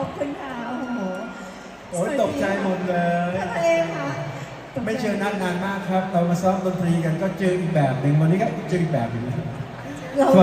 อบคุณค่ะโอ้โหตกใจหมดเลยไำเองค่ะไม่เจอนัดนานมากครับ เรามาซ้อมดนตรีกันก็เจออีกแบบหนึ่งวันนี้ก็เจออีกแบบหนึ่ง